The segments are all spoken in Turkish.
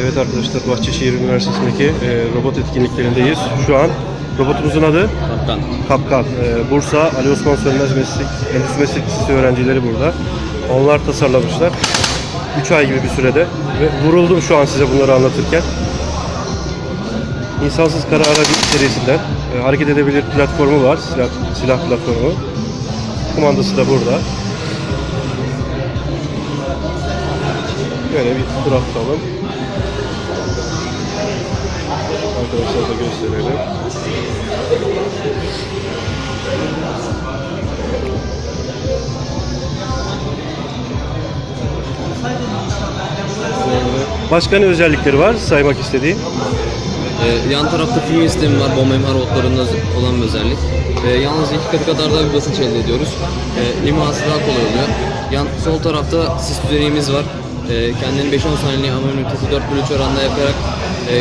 Evet arkadaşlar Bahçeşehir Üniversitesi'ndeki e, robot etkinliklerindeyiz. Şu an robotumuzun adı Kaptan. Kapkan. E, Bursa Ali Osman Sönmez Meslek, Endüstri Meslek Lisesi öğrencileri burada. Onlar tasarlamışlar. 3 ay gibi bir sürede. Ve vuruldum şu an size bunları anlatırken. İnsansız kara aracı serisinden e, hareket edebilir platformu var. Silah, silah platformu. Kumandası da burada. Böyle bir tur atalım. Arkadaşlar da gösterelim. Başka ne özellikleri var saymak istediğin? Ee, yan tarafta film sistemi var, bomba imha robotlarında olan bir özellik. Ee, yalnız iki katı kadar daha bir basınç elde ediyoruz. Ee, imhası daha kolay oluyor. Yan, sol tarafta sis düzeneğimiz var. Ee, kendini 5-10 saniye ameliyon ünitesi 4 bölü 3 oranında yakarak e,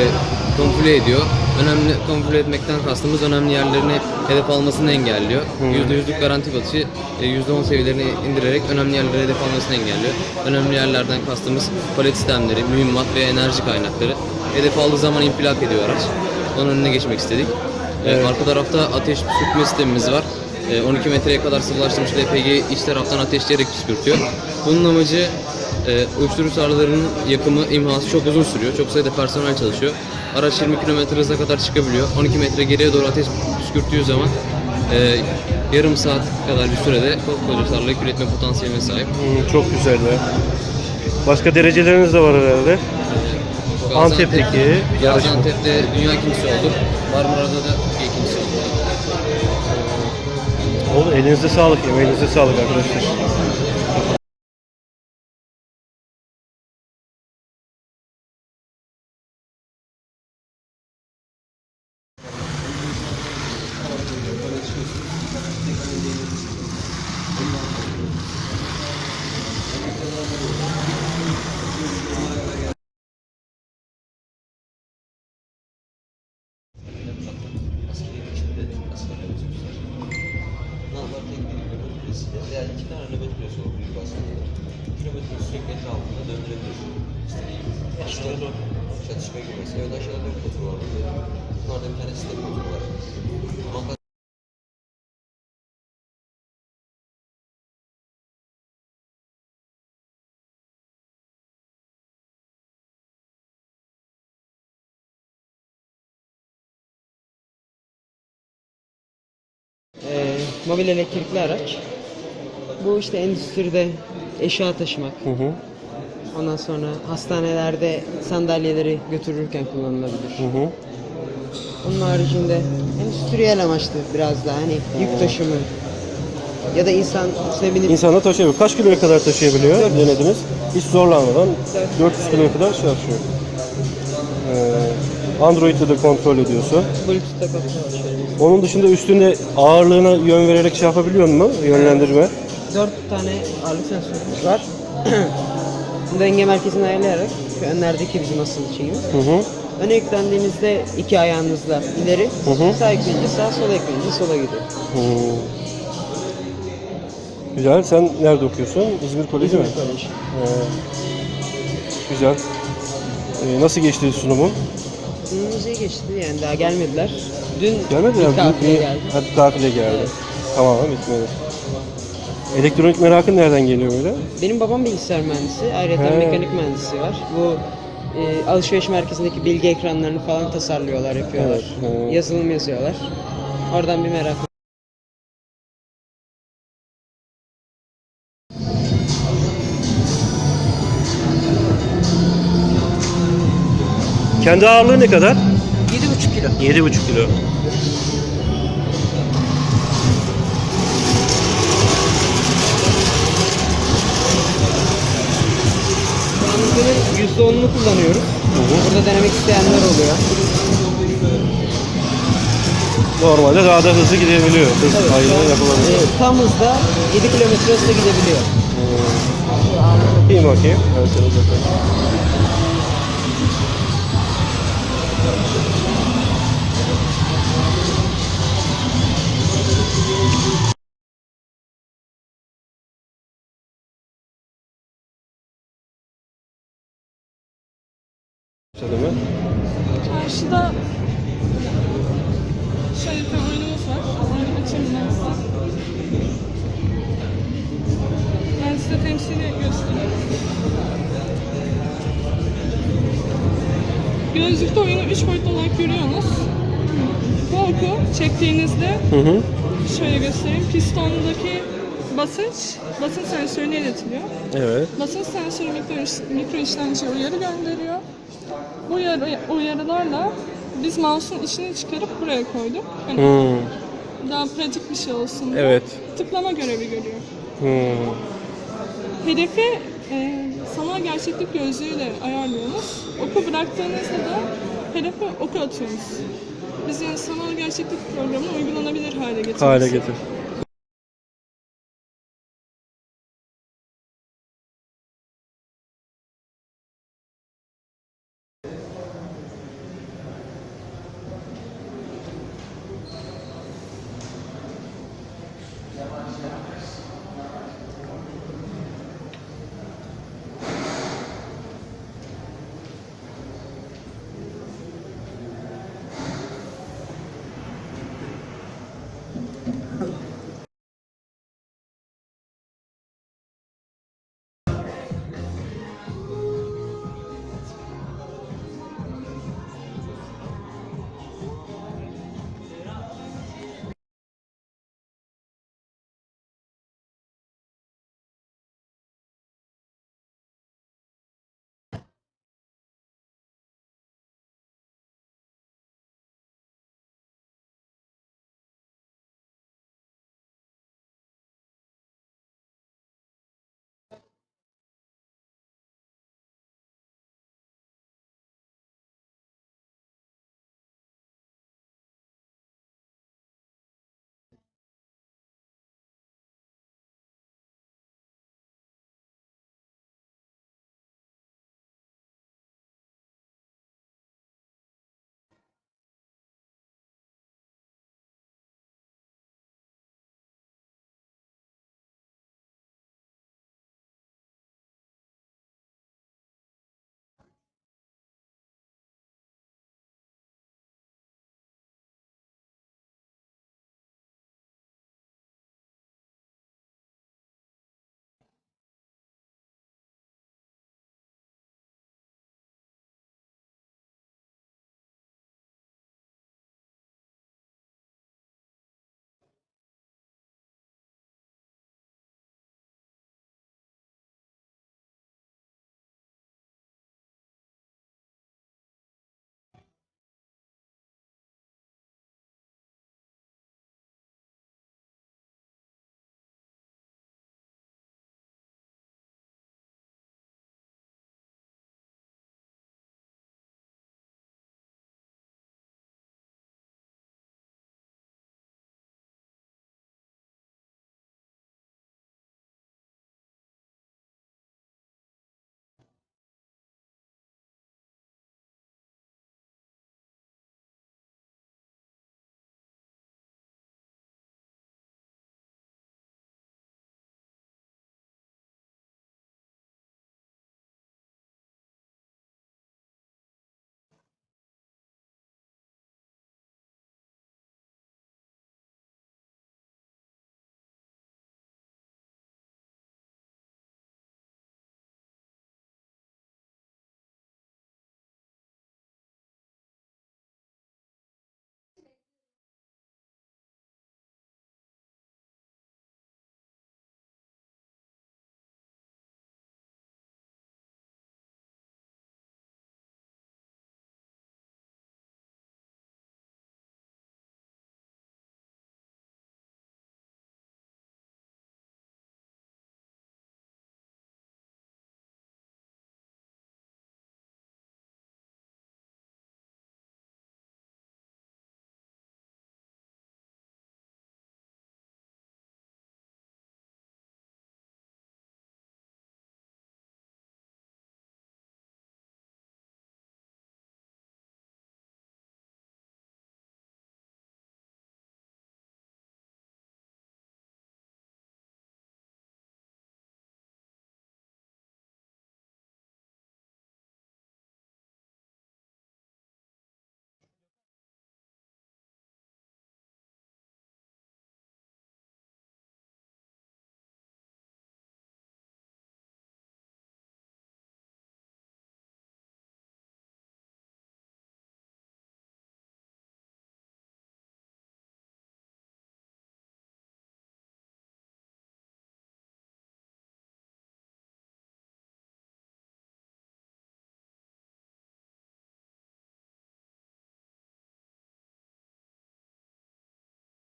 kamufle ediyor. Önemli kamufle etmekten kastımız önemli yerlerini hedef almasını engelliyor. %100'lük garanti batışı e, %10 seviyelerini indirerek önemli yerlere hedef almasını engelliyor. Önemli yerlerden kastımız palet sistemleri, mühimmat ve enerji kaynakları. Hedef aldığı zaman infilak ediyor araç. Onun önüne geçmek istedik. Ee, Arka tarafta ateş püskürtme sistemimiz var. Ee, 12 metreye kadar sıvılaştırmış LPG iç taraftan ateşleyerek püskürtüyor. Bunun amacı e, uyuşturucu sarılarının yakımı, imhası çok uzun sürüyor. Çok sayıda personel çalışıyor. Araç 20 km hıza kadar çıkabiliyor. 12 metre geriye doğru ateş püskürttüğü zaman e, yarım saat kadar bir sürede koskoca tarlayı üretme potansiyeline sahip. Hmm, çok güzel be. Başka dereceleriniz de var herhalde. Antep'teki yarışma. Gaziantep'te dünya ikincisi olduk. Marmara'da da Türkiye ikincisi olduk. Oğlum elinize sağlık, emeğinize sağlık arkadaşlar. Veya iki tane nöbet kulesi olur büyük nöbet kulesi sürekli etrafında döndürebiliyorsun. İstediğin gibi. Aşağıda çatışma gibi mesela. Evet aşağıda dört motoru var. Bunlarda bir tane sistem motoru var. Montaj Ee, mobil elektrikli araç. Bu işte endüstride eşya taşımak. Hı hı. Ondan sonra hastanelerde sandalyeleri götürürken kullanılabilir. Hı hı. Onun haricinde endüstriyel amaçlı biraz daha hani yük taşımı ya da insan üstüne binip İnsanla taşıyabiliyor. Kaç kiloya kadar taşıyabiliyor? 400. Denediniz. Hiç zorlanmadan 400 kiloya kadar şey yapıyor. Ee, Android'de de kontrol ediyorsun. Bluetooth'ta kapatıyor. Onun dışında üstünde ağırlığına yön vererek şey yapabiliyor mu? Yönlendirme. Dört tane ağırlık sensörümüz var. Denge merkezini ayarlayarak şu önlerdeki bizim asıl şeyimiz. Hı hı. Öne yüklendiğinizde iki ayağınızla ileri, Hı hı. sağ ekleyince sağ, sol ekleyince sola gidiyor. Hı. Güzel. Sen nerede okuyorsun? İzmir Koleji mi? İzmir Koleji. Ee, güzel. Ee, nasıl geçti sunumun? Sunumumuz iyi geçti yani daha gelmediler. Dün Gelmediler bir mi? kafile Bir- geldi. Hadi kafile geldi. Tamam bitmedi. Elektronik merakın nereden geliyor böyle? Benim babam bilgisayar mühendisi, ayrıca He. mekanik mühendisi var. Bu e, alışveriş merkezindeki bilgi ekranlarını falan tasarlıyorlar, yapıyorlar. Evet, he. Yazılım yazıyorlar. Oradan bir merak. Kendi ağırlığı ne kadar? 7,5 kilo. 7,5 kilo. %10'unu kullanıyoruz. Burada denemek isteyenler oluyor. Normalde daha da hızlı gidebiliyor. Hız Evet, an, yapılabiliyor. e, tam hızda 7 kilometre hızla gidebiliyor. İyi bakayım. Evet, evet, evet. Karşıda çektiğinizde Hı hı. şöyle göstereyim. Pistondaki basınç, basınç sensörüne iletiliyor. Evet. Basınç sensörü mikro, mikro işlemciye uyarı gönderiyor. Bu uyarı, uyarılarla biz mouse'un içini çıkarıp buraya koyduk. Hani Hmm. daha pratik bir şey olsun diye. Evet. Tıklama görevi görüyor. Hmm. Hedefi e, sanal gerçeklik gözlüğüyle ayarlıyoruz. Oku bıraktığınızda da hedefe oku atıyoruz. Biz yani sanal gerçeklik programını uygulanabilir hale getiriyoruz. Hale getir.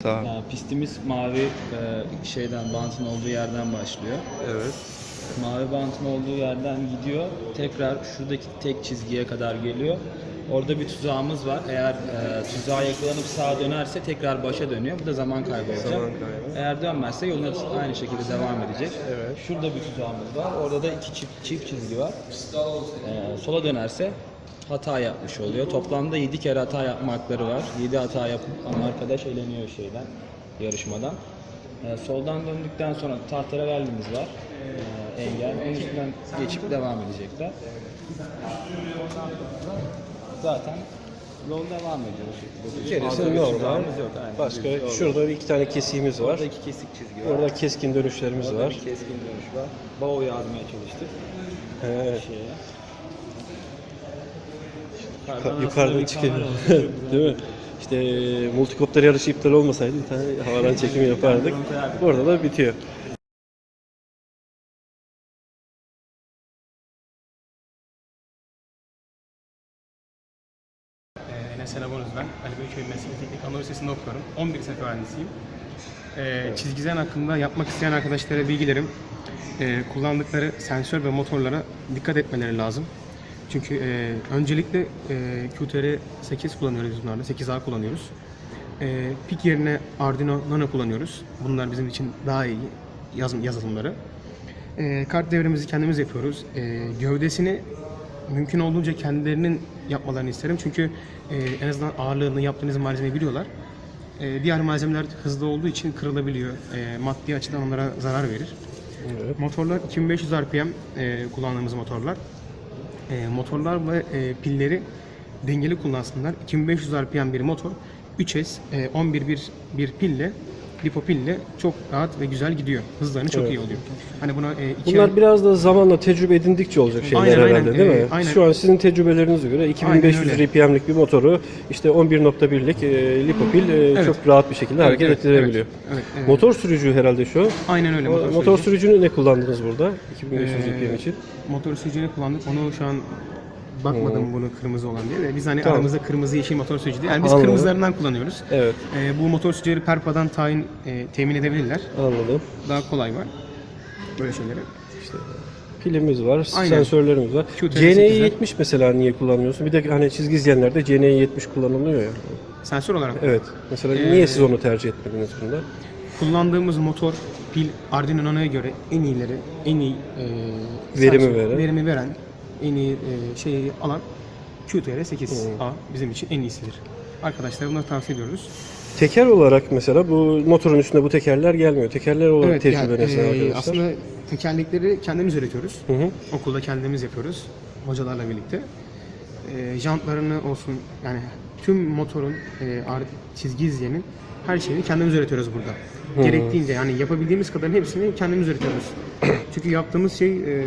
Tamam. Yani pistimiz mavi e, şeyden bantın olduğu yerden başlıyor. Evet. Mavi bantın olduğu yerden gidiyor. Tekrar şuradaki tek çizgiye kadar geliyor. Orada bir tuzağımız var. Eğer e, tuzağa yakalanıp sağa dönerse tekrar başa dönüyor. Bu da zaman kaybı olacak. Zaman kaybı. Eğer dönmezse yoluna aynı şekilde devam edecek. Evet. Şurada bir tuzağımız var. Orada da iki çift, çift çizgi var. E, sola dönerse hata yapmış oluyor. Toplamda 7 kere hata yapma hakları var. 7 hata yapıp ama arkadaş eleniyor şeyden, yarışmadan. E, soldan döndükten sonra tahterevallimiz var. E, engel. Onun üstünden geçip devam edecekler. Zaten yol devam ediyor o şekilde. Bir normal. Başka şurada bir iki tane kesiğimiz var. Orada iki kesik çizgi var. Orada keskin dönüşlerimiz Orada var. bir keskin dönüş var. Bao yazmaya çalıştık. Evet. Şeye. Yuka- Yukarıdan Yukarıdan çok Değil mi? İşte e, multikopter yarışı iptal olmasaydı bir tane havadan çekimi yapardık. Orada da bitiyor. Ee, Enes Elabonuz ben. Ali Beyköy Meslek Teknik Anadolu Lisesi'nde okuyorum. 11 sınıf öğrencisiyim. Ee, Çizgizen hakkında yapmak isteyen arkadaşlara bilgilerim. Ee, kullandıkları sensör ve motorlara dikkat etmeleri lazım. Çünkü e, öncelikle e, QTR 8 kullanıyoruz biz bunlarda. 8A kullanıyoruz. E, PIC yerine Arduino Nano kullanıyoruz. Bunlar bizim için daha iyi yazım, yazılımları. E, kart devremizi kendimiz yapıyoruz. E, gövdesini mümkün olduğunca kendilerinin yapmalarını isterim. Çünkü e, en azından ağırlığını yaptığınız malzemeyi biliyorlar. E, diğer malzemeler hızlı olduğu için kırılabiliyor. E, maddi açıdan onlara zarar verir. Motorlar 2500 RPM e, kullandığımız motorlar. E, motorlar ve e, pilleri dengeli kullansınlar. 2500 RPM bir motor 3S e, 11 bir, bir pille lipo pille çok rahat ve güzel gidiyor. Hızlarını çok iyi oluyor. Hani buna e, iki Bunlar biraz da zamanla tecrübe edindikçe olacak şeyler Aynen, aynen. herhalde değil mi? Ee, aynen. Şu an sizin tecrübelerinize göre 2500 öyle. RPM'lik bir motoru işte 11.1'lik e, lipopil e, Evet. çok rahat bir şekilde hareket evet, ettirebiliyor. evet, evet, evet. Motor sürücü herhalde şu. aynen öyle motor, motor sürücü. sürücünü ne kullandınız burada? 2500 Ee, RPM için. Motor sürücüğünü kullandık. Onu şu an bakmadım bunu kırmızı olan diye de biz hani Tamam. aramızda kırmızı yeşil motor sürücü değil. Yani biz Anladım. kırmızılarından kullanıyoruz. Evet, Ee, bu motor sürücüleri Perpa'dan tayin e, temin edebilirler. anladım. Daha kolay var. Böyle şeyleri. Pilimiz var, Aynen. sensörlerimiz var. QTR CNE 8'ler. 70 mesela niye kullanmıyorsun? Bir de hani çizgi izleyenlerde CNE 70 kullanılıyor ya. Sensör olarak Evet. Mesela Ee, niye siz onu tercih etmediniz bunda? kullandığımız motor pil Arduino Nano'ya göre en iyileri, en iyi e, Verimi sensör- veren. verimi veren, en iyi e, şeyi alan QTR 8A bizim için en iyisidir. Arkadaşlar bunları tavsiye ediyoruz. Teker olarak mesela bu motorun üstünde bu tekerler gelmiyor. Tekerler olarak Evet, yani, tecrübeniz ne e, arkadaşlar? aslında tekerlekleri kendimiz üretiyoruz. Hı hı. Okulda kendimiz yapıyoruz hocalarla birlikte. E, jantlarını olsun yani tüm motorun e, çizgi izleyenin her şeyini kendimiz üretiyoruz burada. Gerektiğince yani yapabildiğimiz kadarın hepsini kendimiz üretiyoruz. Çünkü yaptığımız şey e,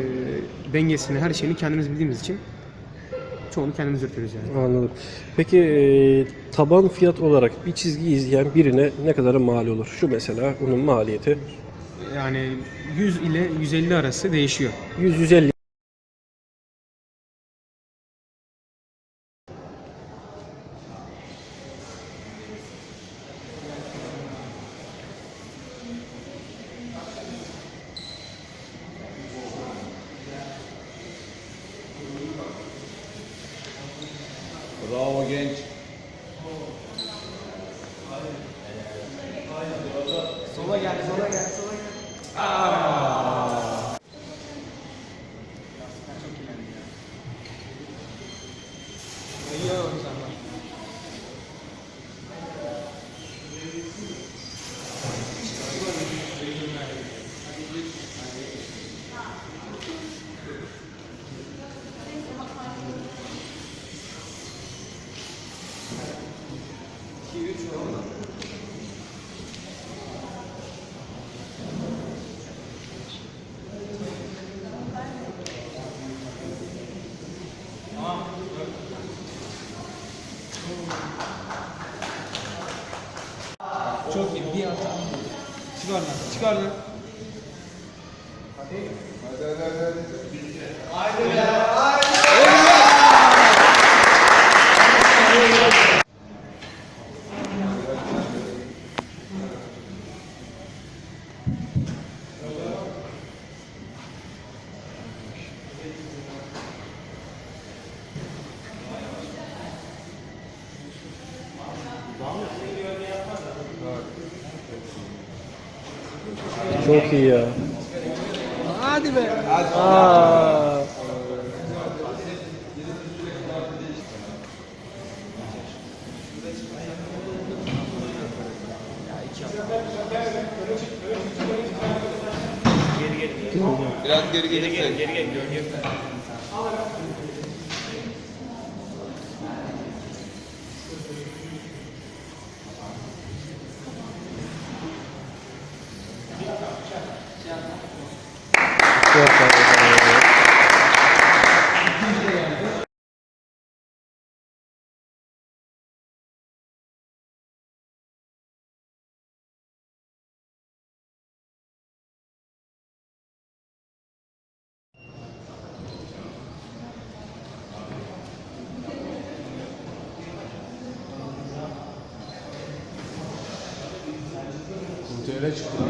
dengesini, her şeyini kendimiz bildiğimiz için çoğunu kendimiz üretiyoruz yani. Anladım. Peki e, taban fiyat olarak bir çizgi izleyen birine ne kadar mal olur? Şu mesela bunun maliyeti Yani 100 ile 150 arası değişiyor. 100-150 Solo ya, solo ya, solo ya. Ah. var mı? Çok iyi ya. Hadi be. Aa. TL çıktı lan.